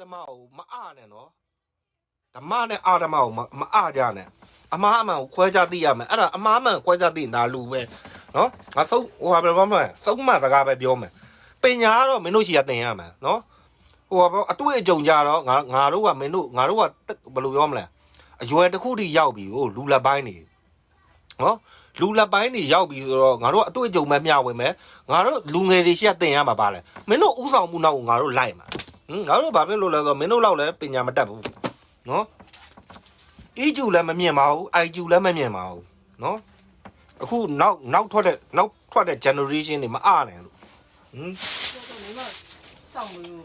ဓမ္မကိုမအားနဲ့နော်ဓမ္မနဲ့အာဓမ္မကိုမမအားကြနဲ့အမားအမှန်ကိုခွဲခြားသိရမယ်အဲ့ဒါအမားအမှန်ခွဲခြားသိနေတာလူပဲနော်ငါဆုံးဟိုဟာဘယ်လိုမှမလဲဆုံးမစကားပဲပြောမယ်ပညာကတော့မင်းတို့ရှိရသင်ရမယ်နော်ဟိုဟာပေါ့အတွေ့အကြုံကြတော့ငါငါတို့ကမင်းတို့ငါတို့ကဘယ်လိုပြောမလဲအရွယ်တစ်ခုထိရောက်ပြီဟိုလူလက်ပိုင်းနေနော်လူလက်ပိုင်းနေရောက်ပြီဆိုတော့ငါတို့အတွေ့အကြုံပဲမျှဝေမယ်ငါတို့လူငယ်တွေရှိရသင်ရမှာပါလေမင်းတို့ဥဆောင်မှုနောက်ကိုငါတို့လိုက်မှာ ဟင်ငါတို့ဘာဖြစ်လို့လဲဆိုတော့မင်းတို့လောက်လည်းပညာမတတ်ဘူးနော်အီကျူလည်းမမြင်ပါဘူးအိုင်ကျူလည်းမမြင်ပါဘူးနော်အခုနောက်နောက်ထွက်တဲ့နောက်ထွက်တဲ့ generation တွေမအားနိုင်လို့ဟင်စောင့်လို့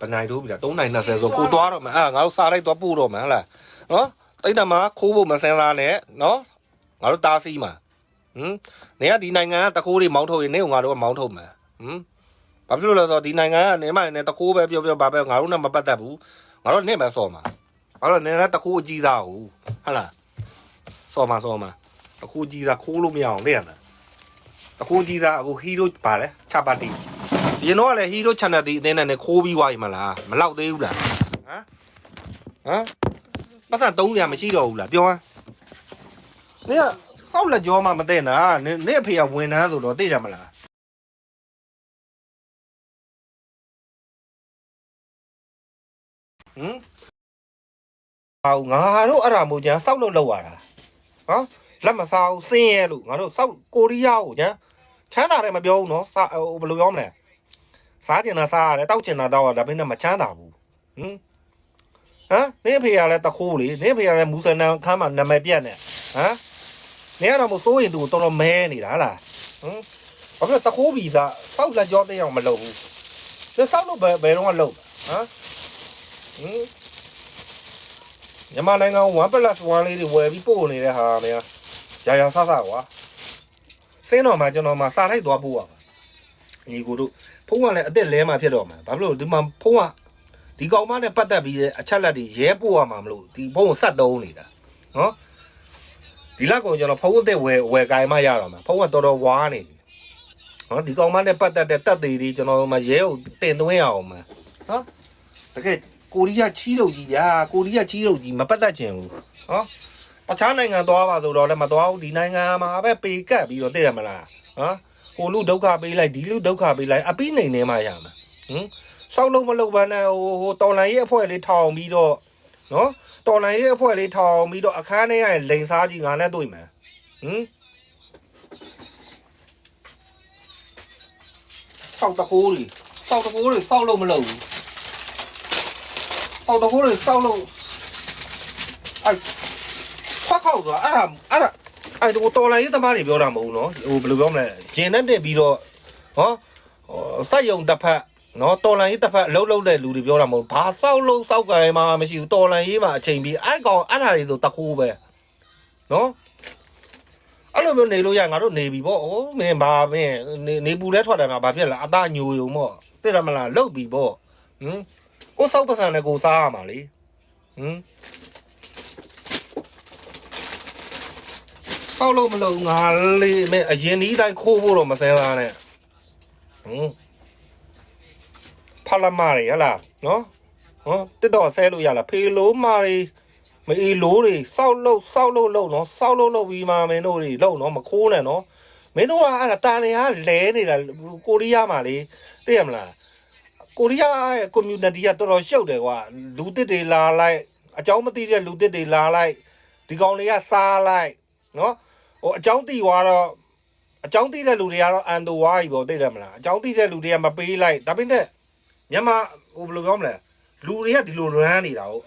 ပနိုင်တို့ပြီလား3နိုင်20ဆိုကိုသွားတော့မယ်အဲ့ဒါငါတို့စားလိုက်သွားပို့တော့မယ်ဟဟလားနော်တိတ်တမှာခိုးဖို့မစင်စားနဲ့နော်ငါတို့တားစီးမှာဟင်နေကဒီနိုင်ငံကတခိုးတွေမောင်းထုတ်ရင်နေကငါတို့ကမောင်းထုတ်မှာဟင် ဘာဖြစ်လို့လဲဆိုတော့ဒီနိုင်ငံကနေမှနေတခိုးပဲပြောပြောဘာပဲငါတို့နဲ့မပတ်သက်ဘူးငါတို့နေမှစော်မှာငါတို့နေနဲ့တခိုးအကြီးစားဟုတ်ဟုတ်လားစော်မှာစော်မှာတခိုးကြီးစားခိုးလို့မရအောင်သိရလားတခိုးကြီးစားအခုဟီးရိုပါလဲချပါတီရင်တော့လည်းဟီးရို channel ဒီအသင်းနဲ့ခိုးပြီးွားပြီမလားမလောက်သေးဘူးလားဟမ်ဟမ်ပတ်စံ300မရှိတော့ဘူးလားပြောဟမ်နေကစောက်လက်ကြောမှမသိနာနေနေအဖေကဝန်ထမ်းဆိုတော့သိတယ်မလား ဟမ်ဟောငါတို့အဲ့ဒါမို့ညာစောက်လို့လောက်ရတာဟမ်လက်မစားဘူးစင်းရဲလို့ငါတို့စောက်ကိုရီးယားကိုညာချမ်းသာတယ်မပြောဘူးနော်စာဟိုဘယ်လိုပြောမလဲစားကျင်တာစားရတယ်တောက်ကျင်တာတောက်ရဒါပေမဲ့မချမ်းသာဘူးဟင်ဟမ်နေဖေရလဲတခိုးလေနေဖေရလဲမူစနန်ခမ်းမှာနာမည်ပြတ်နေဟမ်နေရတော့မစိုးရင်သူတော်တော်မဲနေတာဟလားဟမ်ဘာဖြစ်လဲတခိုးဗီဇာတောက်လက်ကြောတဲ့အောင်မလုပ်ဘူးဒါစောက်လို့ဘယ်ဘယ်တော့မှလုပ်ဟမ် ဟင်မြန်မာနိုင်ငံ1 plus 1လေးတွေဝယ်ပြီးပို့နေတဲ့ဟာမင်းရာရာဆဆကွာစင်းတော်မှာကျွန်တော်မှာစားလိုက်သွားပို့ရပါညီကိုတို့ဖုန်းကလည်းအသက်လဲမှဖြစ်တော့မှာဘာဖြစ်လို့ဒီမှာဖုန်းကဒီကောင်မနဲ့ပတ်သက်ပြီးအချက်လက်တွေရဲပို့ရမှာမလို့ဒီဖုန်းကိုဆက်တုံးနေတာနော်ဒီလက်ကောင်ကျွန်တော်ဖုန်းအသက်ဝယ်ဝယ်ကိုင်မှရတော့မှာဖုန်းကတော်တော်ဝါနေပြီနော်ဒီကောင်မနဲ့ပတ်သက်တဲ့တက်သေးတွေကျွန်တော်မှရဲကိုတင်သွင်းရအောင်မှာနော်တကယ် ကိုရီးယားချီးလို့ကြီးဗျာကိုရီးယားချီးလို့ကြီးမပတ်သက်ချင်ဘူးနော်တခြားနိုင်ငံသွားပါဆိုတော့လည်းမသွားဘူးဒီနိုင်ငံမှာပဲပေကတ်ပြီးတော့သိရမလားနော်ဟိုလူဒုက္ခပေးလိုက်ဒီလူဒုက္ခပေးလိုက်အပိနေနေမှရမှာဟင်စောက်လုံးမလုံးဘဲနဲ့ဟိုဟိုတော်လန်ရဲ့အဖွဲ့လေးထောင်ပြီးတော့နော်တော်လန်ရဲ့အဖွဲ့လေးထောင်ပြီးတော့အခန်းထဲရလိန်စားကြီးငါနဲ့တွေ့မယ်ဟင်စောက်တကိုးကြီးစောက်တကိုးကြီးစောက်လို့မလုံးဘူး အော်တကိုးတွေစောက်လို့အဲ့ခွက်ခေါက်သွားအဲ့ဒါအဲ့ဒါအဲ့ဒီတော်လိုင်းရေးသမားတွေပြောတာမဟုတ်နော်ဟိုဘယ်လိုပြောမလဲဂျင်နဲ့တင်ပြီးတော့ဟောစိုက်ယုံတစ်ဖက်နော်တော်လန်ရေးတစ်ဖက်လှုပ်လှုပ်တဲ့လူတွေပြောတာမဟုတ်ဘာစောက်လုံးစောက်ကရင်မှမရှိဘူးတော်လန်ရေးမှာအချိန်ပြီးအဲ့ကောင်အဲ့ဓာတွေဆိုတခိုးပဲနော်အဲ့လိုမျိုးနေလို့ရငါတို့နေပြီပေါ့။အိုးမင်းဘာမင်းနေပူလဲထွက်တယ်မှာဘာဖြစ်လဲ။အသားညိုယုံပေါ့။သိရမလားလှုပ်ပြီပေါ့။ဟင် ကိုစောက်ပစံနဲ့ကိုစားရမှာလေဟင်ပေါက်လို့မလို့ငါလေးမဲအရင်ဒီတိုင်းခိုးဖို့တော့မစဲသားနဲ့ဟင်ဖလာမာရီဟလားနော်ဟောတက်တော့ဆဲလို့ရလားဖေလိုမာရီမအေးလိုတွေစောက်လို့စောက်လို့လို့နော်စောက်လို့လို့ပြီးမှမင်းတို့တွေလို့နော်မခိုးနဲ့နော်မင်းတို့ကအဲ့ဒါတာနေကလဲနေတာကိုရီးယားမှာလေသိရမလား ကိုရီးယားရဲ့ community ကတော်တော်ရှုပ်တယ်ကွာလူသစ်တွေလာလိုက်အကြောင်းမသိတဲ့လူသစ်တွေလာလိုက်ဒီကောင်လေးကစားလိုက်နော်ဟိုအကြောင်းသိသွားတော့အကြောင်းသိတဲ့လူတွေကတော့အန်တိုဝါကြီးပေါ့သိတယ်မလားအကြောင်းသိတဲ့လူတွေကမပေးလိုက်ဒါပေမဲ့မြန်မာဟိုဘယ်လိုပြောမလဲလူတွေကဒီလို run နေတာဟုတ်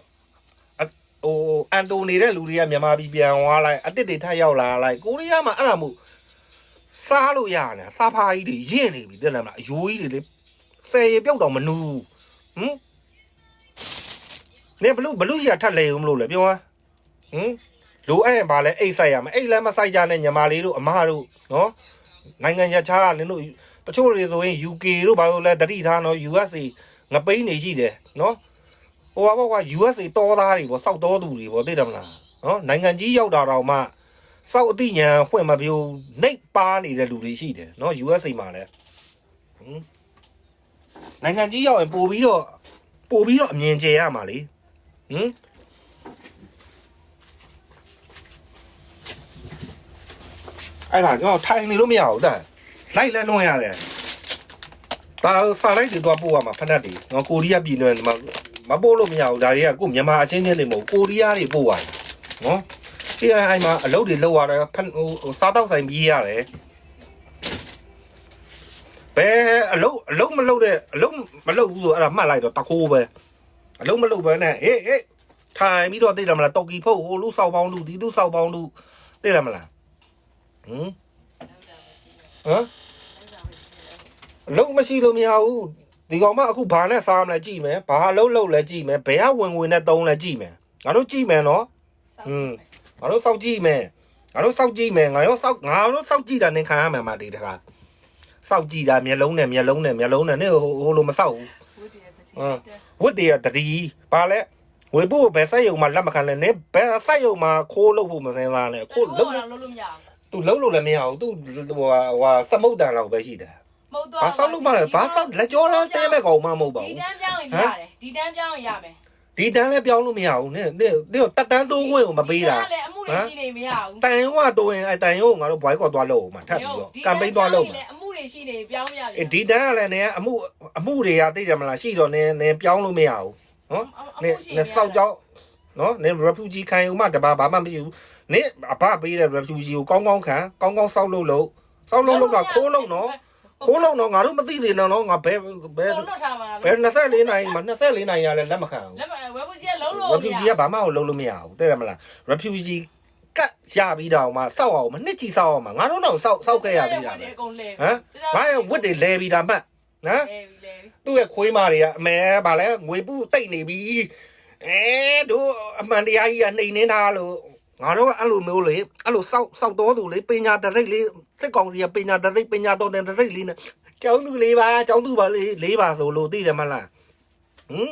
ဟိုအန်တိုနေတဲ့လူတွေကမြန်မာပြည်ပြန်သွားလိုက်အစ်စ်တွေထပ်ရောက်လာလိုက်ကိုရီးယားမှာအဲ့ဒါမို့စားလို့ရနေတာစားဖားကြီးတွေရင့်နေပြီသိတယ်မလားအယိုးကြီးတွေလေ ဆယ်ရပြုတ်တော့မနူးဟမ်နေဘလူးဘလူးကြီးကထပ်လဲဦးမလို့လေပြောဟမ်ဟမ်လိုအပ်ရင်ဗာလဲအိတ်ဆိုင်ရမယ်အိတ်လည်းမဆိုင်ကြနဲ့ညီမလေးတို့အမတို့နော်နိုင်ငံရခြားကနင်တို့တချို့တွေဆိုရင် UK တို့ဘာလို့လဲတတိထားနော် USA ငပိန်းနေရှိတယ်နော်ဟိုဘာဘောက USA တော်သားတွေပေါ့စောက်တော်သူတွေပေါ့သိတယ်မလားနော်နိုင်ငံကြီးရောက်တာတော့မှစောက်အတိညာဖွင့်မပြိုးနှိပ်ပါနေတဲ့လူတွေရှိတယ်နော် USA မှာလဲဟင် နိုင်ငံကြီးရောက်ရင်ပို့ပြီးတော့ပို့ပြီးတော့အမြင်ကျရမှာလေဟမ်အဲ့ဒါကျွန်တော်ထိုင်နေလို့မရဘူးတဲ့လိုက်လဲနှွှဲရတယ်ဒါစာလိုက်တွေတော့ပို့ရမှာဖက်နဲ့တွေနော်ကိုရီးယားပြည်နယ်မှာမပို့လို့မရဘူးဒါတွေကကိုမြန်မာအချင်းချင်းတွေမဟုတ်ကိုရီးယားတွေပို့ရတယ်နော်ဒီအိမ်မှာအလုပ်တွေလုပ်ရတယ်ဖက်ဟိုဟိုစားတော့ဆိုင်ပြေးရတယ် ဘယ်အလုပ်အလုပ်မလုပ်တဲ့အလုပ်မလုပ်ဘူးဆိုအဲ့ဒါမှတ်လိုက်တော့တခိုးပဲအလုပ်မလုပ်ဘဲနဲ့ဟေးဟေးထိုင်ပြီးတော့သိတယ်မလားတော်ကီဖုတ်ဟိုလူဆောက်ပေါင်းလူဒီလူဆောက်ပေါင်းလူသိတယ်မလားဟမ်ဟမ်အလုံးမရှိလို့မရဘူးဒီကောင်မအခုဘာနဲ့စားမလဲကြည့်မယ်ဘာအလုံးလုံးလဲကြည့်မယ်ဘယ်ကဝင်ဝင်နဲ့တုံးလဲကြည့်မယ်ငါတို့ကြည့်မယ်နော်ငါတို့စောက်ကြည့်မယ်ငါတို့စောက်ကြည့်မယ်ငါတို့စောက်ငါတို့စောက်ကြည့်တာနင်ခံရမယ်မဒီတခါ စောက်ကြည့်တာမျက်လုံးနဲ့မျက်လုံးနဲ့မျက်လုံးနဲ့နင်ဟိုဟိုလိုမစောက်ဘူးဝတ်တည်းတစ်စီးဝတ်တည်းတတိပါလဲဝေဖို့ဘယ်ဆက်ယုံမှာလက်မခံလဲနင်ဘယ်ဆက်ယုံမှာခိုးလို့ဖို့မစင်းစားနဲ့ခိုးလုံးလုံးလုံးလို့မရဘူးသူလုံးလို့လည်းမရဘူးသူဟိုဟိုစမုတ်တန်လောက်ပဲရှိတယ်မဟုတ်တော့ဘာစောက်လို့မလဲဘာစောက်လက်ကြောလားတဲမဲ့ကောင်မှမဟုတ်ပါဒီဘူးတန်းပြောင်းရင်ရတယ်ဒီတန်းပြောင်းရင်ရမယ်ဒီတန်းလည်းပြောင်းလို့မရဘူးနင်နင်နင်တက်တန်းတိုးဝင်ကိုမပေးတာဒီတန်းလည်းအမှုတွေရှိနေမရဘူးတန်ရုံးကတိုးရင်အဲတန်ရုံးကိုငါတို့ဘွိုက်ကော်သွားလို့မှာထပ်ပြီးတော့ကမ်ပိန်းသွားလို့မှာအမှု တွေရှိနေပြောင်းရပြီအေးဒီတန်းကလည်းနင်ကအမှုအမှုတွေကသိတယ်မလားရှိတော့နင်နင်ပြောင်းလို့မရဘူးနော်နင်နင်စောက်ကြောင်းနော်နင် refugee ခံယူမှတပါဘာမှမရှိဘူးနင်အဘပေးတဲ့ refugee ကိုကောင်းကောင်းခံကောင်းကောင်းစောက်လို့လို့စောက်လို့လို့ကခိုးလို့နော်ခိုးလို့နော်ငါတို့မသိသေးတော့နော်ငါဘယ်ဘယ်လုံးလွတ်ထားမှာဘယ်24နိုင်မှာ24နိုင်ရလဲလက်မခံဘူးလက်မဝက်ဘူးစီကလုံးလို့မရ refugee ကဘာမှလုပ်လို့မရဘူးတဲ့ရမလား refugee ကတ်ရပြီးတော့မှစောက်အောင်မနှစ်ချီစောက်အောင်မှာငါတို့တော့စောက်စောက်ခဲ့ရပြီးတာပဲအကုန်လဲဟမ်ဘာရဲ့ဝတ်တွေလဲပြီးတာမှတ်နော်လဲပြီလဲပြီသူ့ရဲ့ခွေးမာတွေကအမဲဗာလဲငွေပူတိတ်နေပြီအဲတို့အမှန်တရားကြီးကနှိမ်နှင်းထားလို့ငါတို့ကအဲ့လိုမျိုးလေအဲ့လိုစောက်စောက်တော်သူလေပညာတရိတ်လေးစစ်ကောင်စီကပညာတရိတ်ပညာတော်တဲ့တရိတ်လေးနဲ့ကျောင်းသူလေးပါကျောင်းသူပါလေးလေးပါဆိုလို့သိတယ်မလားဟမ်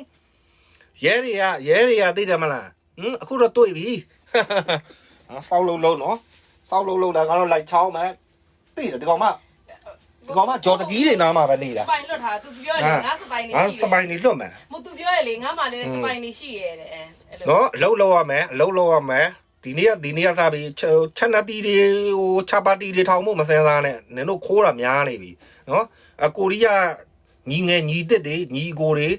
ရဲတွေကရဲတွေကသိတယ်မလားဟမ်အခုတော့တွေ့ပြီ ဟာစောက်လုံးလုံးနော်စောက်လုံးလုံးဒါကတော့လိုက်ချောင်းမယ်သိတယ်ဒီကောင်မဒီကောင်မဂျော်တကြီးတွေနားမှာပဲနေတာစပိုင်လွတ်ထားသူပြောတယ်ငါစပိုင်နေငါရှိစပိုင်နေလွတ်မယ်မသူပြောရလေငါမှလည်းစပိုင်နေရှိရဲတဲ့အဲ့လိုနော်အလုံးလုံးရမယ်အလုံးလုံးရမယ်ဒီနေ့ကဒီနေ့ကစားပြီးချက်နတီတွေဟိုချပါတီတွေထောင်မှုမစင်စားနဲ့နင်တို့ခိုးတာများနေပြီနော်အကိုရီးယားညီငယ်ညီတစ်တွေညီကိုတွေ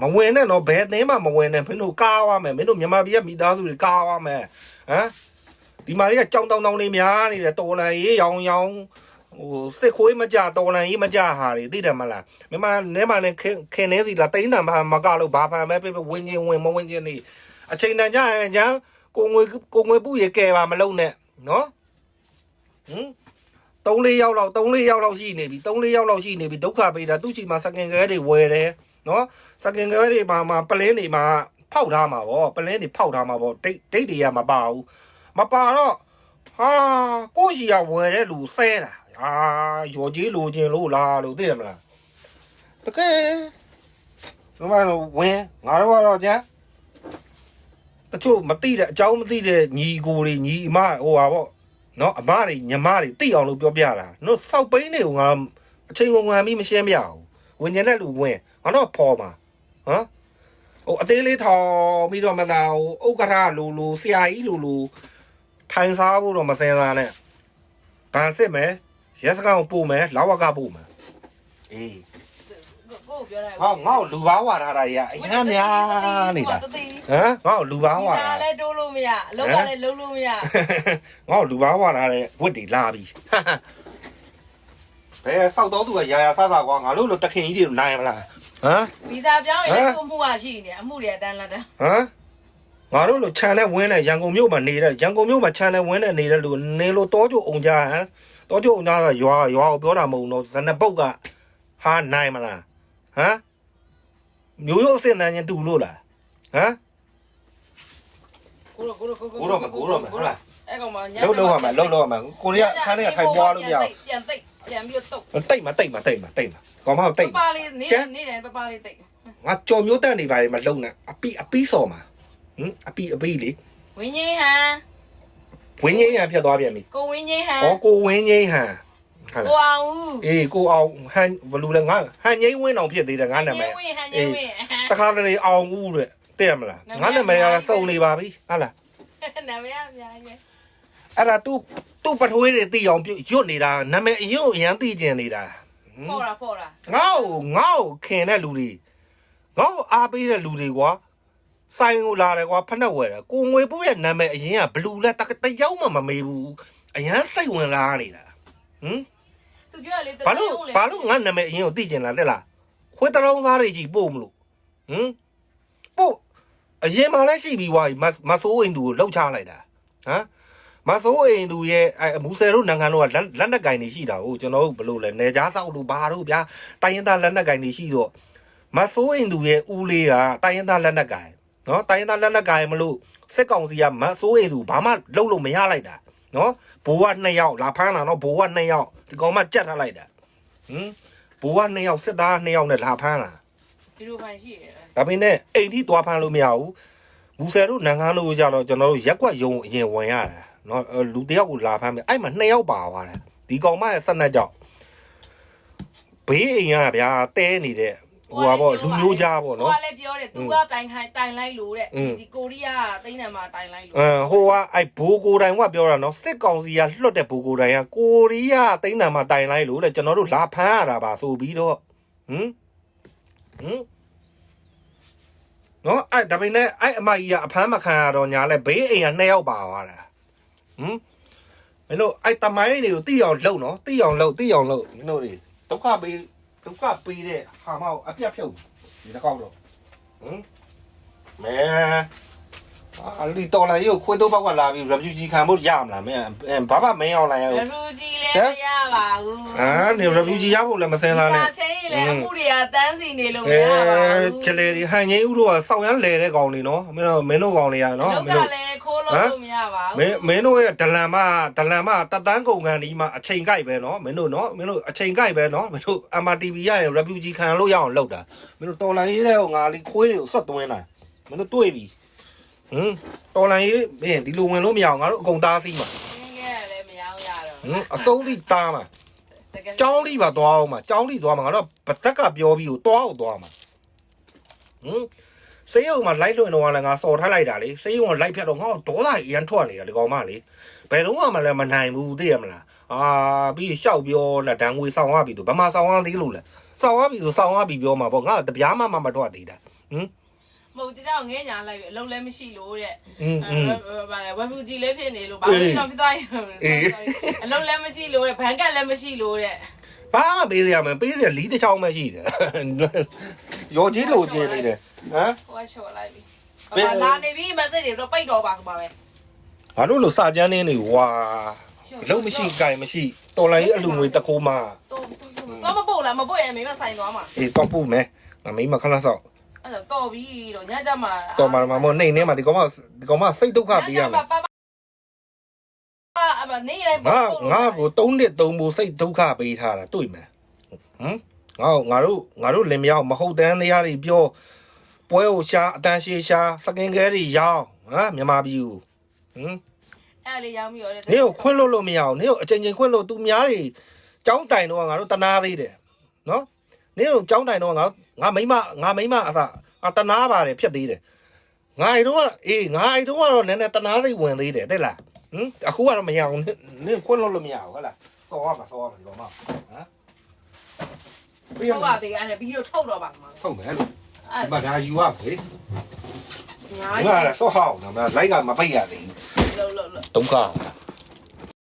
မဝင်နဲ့နော်ဘယ်အသင်းမှမဝင်နဲ့မင်းတို့ကားသွားမယ်မင်းတို့မြန်မာပြည်ကမိသားစုတွေကားသွားမယ်ဟမ် ဒီမာတွေကကြောင်တောင်တောင်လေးများနေတယ်တော်လန်ရေးရောင်ရောင်ဟိုစစ်ခွေးမကြတော်လန်ရေးမကြဟာတွေသိတယ်မလားမြန်မာနဲမှာနဲ့ခင်ခင်နေစီလာတိန်းတံမမကလို့ဘာဖန်ပဲပြဝင်းချင်းဝင်မဝင်ချင်းနေအချိန်တန်ကြရင်ကျန်ကိုငွေကိုငွေပုရေကဲပါမလုံးနဲ့နော်ဟမ်တုံးလေးရောက်လောက်တုံးလေးရောက်လောက်ရှိနေပြီတုံးလေးရောက်လောက်ရှိနေပြီဒုက္ခပေးတာသူ့ချီမှာစကင်ကဲတွေဝယ်တယ်နော်စကင်ကဲတွေမှာမှာပလင်းတွေမှာဖောက်ထားမှာဗောပလင်းတွေဖောက်ထားမှာဗောဒိတ်ဒိတ်တွေကမပါဘူး မပါတော့ဟာကိုရှိရဝယ်တဲ့လူဆဲတာအာရော်ကြီးလိုချင်လို့လားလို့သိတယ်မလားတကယ်ဒီမှာတော့ဝင်ငါတို့ကတော့ကျန်တချို့မသိတဲ့အကြောင်းမသိတဲ့ညီကိုတွေညီအမဟိုပါဗောနော်အမတွေညီမတွေသိအောင်လို့ပြောပြတာနော်စောက်ပိန်းတွေကိုငါအချိန်ကုန်ကန်ပြီးမရှင်းပြဘူးဝင်ကျင်တဲ့လူဝင်ငါတော့ဖော်မှာဟမ်ဟိုအသေးလေးထောင်ပြီးတော့မသာဟိုဥက္ကဋ္ဌလူလူဆရာကြီးလူလူ ထိုင်စားဖို့တော့မစင်စားနဲ့ဗန်စစ်မယ်ရဲစခန်းကိုပို့မယ်လာဝကပို့မယ်အေးကိုပြောတယ်ငါငါ့ကိုလူဘာဝါထားတာကြီးကအရင်များနေတာဟမ်ငါ့ကိုလူဘာဝါဒါထားလည်းတိုးလို့မရအလုပ်ကလည်းလုံးလို့မရငါ့ကိုလူဘာဝါထားတဲ့ဝတ်တွေလာပြီဘယ်စောက်တော့သူကရာရာဆဆကွာငါတို့လိုတခင်ကြီးတွေနိုင်မလားဟမ်ဗီဇာပြောင်းရင်ကိုမှုကရှိနေအမှုတွေအတန်းလာတာဟမ် ငါတို့လိုခြံနဲ့ဝင်းနဲ့ရန်ကုန်မြို့မှာနေတဲ့ရန်ကုန်မြို့မှာခြံနဲ့ဝင်းနဲ့နေတဲ့လူနေလို့တောကျုံအောင်ကြဟမ်တောကျုံအောင်ကြကရွာရွာကိုပြောတာမဟုတ်တော့ဇနပုတ်ကဟာနိုင်မလားဟမ်မျိုးရိုးအစင်တန်းချင်းတူလို့လားဟမ်ကိုရကိုရကိုကိုတော့မကိုတော့မဟုတ်လားအဲ့ကောင်မညလှုပ်လှုပ်ရမှာလှုပ်လှုပ်ရမှာကိုရီးယားခန်းထဲကထိုင်ပွားလို့မရဘူးပြန်တိတ်ပြန်ပြီးတော့တုတ်တိတ်မတိတ်မတိတ်မတိတ်မကောင်မတိတ်ပပလေးနေနေတယ်ပပလေးတိတ်ငါကြော်မျိုးတက်နေပါလေမလုံနဲ့အပီအပီစော်မှာ ဟမ်အပီအပီလေဝင်းကြီးဟန်ဝင်းငိမ့်ရံဖြတ်သွားပြန်ပြီကိုဝင်းကြီးဟန်ဩကိုဝင်းငိမ့်ဟန်ဟုတ်လားကိုအောင်ဦးအေးကိုအောင်ဟန်ဘလူလဲငါဟန်ငိမ့်ဝင်းအောင်ဖြစ်သေးတယ်ငါနာမည်ဟန်ဝင်ဟန်ငယ်ဝင်တခါတလေအောင်ဦးတဲ့သိရမလားငါနာမည်ကလည်းစုံနေပါပြီဟုတ်လားနာမည်အများကြီးအဲ့ဒါ तू तू ပထွေးတွေသိအောင်ပြုတ်ရွတ်နေတာနာမည်အရင်အရန်သိကျင်နေတာပေါ်တာပေါ်တာငါ့ကိုငါ့ကိုခင်တဲ့လူတွေငါ့ကိုအားပေးတဲ့လူတွေကွာ ဆိုင်ကိုလာတယ်ကွာဖက်နှက်ဝယ်တယ်ကိုငွေပိုးရဲ့နာမည်အရင်ကဘလူးလဲတတယောက်မှမမေးဘူးအရန်စိတ်ဝင်လာနေတာဟမ်သူပြောလေဘာလို့ဘာလို့ငါနာမည်အရင်ကိုသိကျင်လာတဲ့လားခွေးတရောင်းသားတွေကြီးပို့မလို့ဟမ်ပို့အရင်မှလည်းရှိပြီးွားပြီမမဆိုးအိမ်သူကိုလှုပ်ချလိုက်တာဟမ်မဆိုးအိမ်သူရဲ့အဲမူဆယ်တို့နိုင်ငံတို့ကလက်လက်နက်ကင်တွေရှိတာဟုတ်ကျွန်တော်တို့ဘလို့လဲနေကြားဆောက်တို့ဘာတို့ဗျာတိုင်းရင်းသားလက်နက်ကင်တွေရှိတော့မဆိုးအိမ်သူရဲ့ဦးလေးကတိုင်းရင်းသားလက်နက်ကင် နော်တိုင်းသားလက်နက်ကိုင်မလို့စစ်ကောင်စီကမတ်ဆိုးရည်သူဘာမှလှုပ်လို့မရလိုက်တာနော်ဘိုးကနှစ်ယောက်လာဖမ်းတာနော်ဘိုးကနှစ်ယောက်ဒီကောင်မကြက်ထားလိုက်တာဟင်ဘိုးကနှစ်ယောက်စစ်သားနှစ်ယောက်နဲ့လာဖမ်းတာဒီလိုပိုင်ရှိရဒါပေမဲ့အိမ်ထိသွားဖမ်းလို့မရဘူးမူဆယ်တို့နန်ခမ်းတို့ကြတော့ကျွန်တော်တို့ရက်ွက်ယုံအရင်ဝင်ရတာနော်လူတယောက်ကိုလာဖမ်းမယ်အဲ့မှာနှစ်ယောက်ပါသွားတယ်ဒီကောင်မရဲ့ဆက်နှက်ကြောင့်ဘေးအိမ်ကဗျာတဲနေတဲ့ ဟိုပါပေါ့လူမျိုးကြားပေါ့ဟိုနော်ကလည်းပြောတယ်သူကတိုင်ခိုင်းတိုင်လိုက်လို့တဲ့ဒီကိုရီးယားတိန်းနံမှာတိုင်လိုက်လို့အဲဟိုကအဲ့ဘိုးကိုယ်တိုင်ကပြောတာနော်စစ်ကောင်စီကလွတ်တဲ့ဘိုးကိုယ်တိုင်ကကိုရီးယားတိန်းနံမှာတိုင်လိုက်လို့တဲ့ကျွန်တော်တို့လာဖမ်းရတာပါဆိုပြီးတော့ဟမ်ဟမ်နော်အဲ့ဒါပေမဲ့အဲ့အမကြီးကအဖမ်းမခံရတော့ညာလဲဘေးအိမ်ကနှစ်ယောက်ပါသွားတာဟမ်မင်းတို့အဲ့တမိုင်းတွေကိုတိအောင်လှုပ်နော်တိအောင်လှုပ်တိအောင်လှုပ်မင်းတို့တွေဒုက္ခပေး ဒုက္ခပေးတဲ့ဟာမောက်အပြတ်ဖြုတ်ဒီတစ်ခေါက်တော့ဟမ်မဲအာလီတော်လာရုပ်ခွေးတော့ဘောက်ကလာပြီး review ကြီးခံဖို့ရမလားမင်းဘာမှမင်းအောင်လိုက်ရရဘူးလူကြီးလည်းမရပါဘူးအာနေ review ကြီးရဖို့လည်းမစင်လာနဲ့ဒီချင်း လည်းအမှုတွေကတန်းစီနေလို့မအဲရပါဘူးချလေဒီဟန်ငိမ့်ဦးတို့ကစောက်ရမ်းလဲတဲ့ကောင်တွေနော်မင်းတို့မင်းတို့ကောင်တွေကနော်လောမက်ကင်းတို့လည်းခိုးလို့လို့မရပါဘူးမင်းမင်းတို့ရဲ့ဒလန်မဒလန်မတတန်းကုန်ကန်ဒီမှာအချိန်ကြိုက်ပဲနော်မင်းတို့နော်မင်းတို့အချိန်ကြိုက်ပဲနော်မင်းတို့ MRTV ရရင် refugee ခံလို့ရအောင်လုပ်တာမင်းတို့တော်လန်ရေးတဲ့ဟိုငါလေးခွေးတွေကိုဆက်သွင်းလာမင်းတို့တွေ့ပြီဟမ်တော်လန်ရေးမင်းဒီလိုဝင်လို့မရအောင်ငါတို့အကုန်သားစီးမှာငယ်လည်းမရအောင်ရတော့ဟမ်အစုံးထိတားမှာ ကြောင်းထိပါသွားအောင်မှာကြောင်းထိသွားမှာငါတို့ဗတက်ကပြောပြီးကိုသွားအောင်သွားမှာဟမ်စေးရုံမှာလိုက်လွင်တော့လည်းငါစော်ထားလိုက်တာလေစေးရုံကလိုက်ဖြတ်တော့ငါဒေါသကြီးအရန်ထွက်နေတာဒီကောင်မလေးဘယ်တော့မှလည်းမနိုင်ဘူးသိရမလားအာပြီးရှောက်ပြောနဲ့ဒဏ်ငွေဆောင်ရပြီသူဘာမှဆောင်ရသေးလို့လဲဆောင်ရပြီဆိုဆောင်ရပြီပြောမှာပေါ့ငါတပြားမှမထွက်သေးတာဟမ် မဟုတ်ကြကြောင်ငဲညာလိုက်ပြီအလုံးလည်းမရှိလို့တဲ့ဘာလဲဝက်ဖူဂျီလေးဖြစ်နေလို့ဘာလို့ကျွန်တော်ပြသွားရင်အလုံးလည်းမရှိလို့တဲ့ဘန်ကတ်လည်းမရှိလို့တဲ့ဘာမှပေးစရာမပေးစရာလီးတစ်ချောင်းပဲရှိတယ်ရောကြီးလိုချင်နေတယ်ဟမ်ဟိုကချော်လိုက်ပြီဘာလာနေပြီမက်ဆေ့ချ်တွေတော့ပိတ်တော့ပါဆိုပါပဲဘာလို့လို့စာကြမ်းနေနေဝါလုံးမရှိကြိုင်မရှိတော်လိုင်းအလူငွေတခိုးမှာတော့မပို့လားမပို့ရင်မိမဆိုင်သွားမှာအေးတော့ပို့မယ်ငါမိမခဏဆောက် အဲ့တော့တော်ပြီတော့ညကြမှာတော်မှာမနေနေမှာဒီကောင်မဒီကောင်မစိတ်ဒုက္ခပေးရမယ်အာအမနေလိုက်ငါငါကိုတုံးတဲ့တုံးဖို့စိတ်ဒုက္ခပေးထားတာတွေ့မယ်ဟမ်ငါငါတို့ငါတို့လင်မြောက်မဟုတ်တန်းတရားတွေပြောပွဲကိုရှာအတန်းရှည်ရှာစကင်ကဲတွေရောင်းဟမ်မြန်မာပြည်ကိုဟမ်အဲ့လေရောင်းပြီးတော့နေကိုခွင့်လို့လို့မရအောင်နေကိုအချိန်ချင်းခွင့်လို့သူများတွေကြောင်းတိုင်တော့ငါတို့တနာသေးတယ်နော်နေကိုကြောင်းတိုင်တော့ငါ ငါမိမငါမိမအစအတနာပါတယ်ဖြစ်သေးတယ်ငါအဲ့တော့အေးငါအဲ့တော့ကတော့နည်းနည်းတနာစိတ်ဝင်သေးတယ်တဲ့လားဟမ်အခုကတော့မရအောင်နေခွင့်လို့လို့မရအောင်ဟုတ်လားစော်ရမှာစော်ရမှာဒီကောင်မဟမ်ပြရဟုတ်မပါယ်သေးအဲ့ဗီဒီယိုထုတ်တော့ပါစမှာဟုတ်မယ်လို့အဲ့ဒီမှာဒါယူရမယ်ညာငါကစောဟောင်းနော်လိုက်ကမပိတ်ရသေးဘူးလို့လို့လို့ဒုက္ခ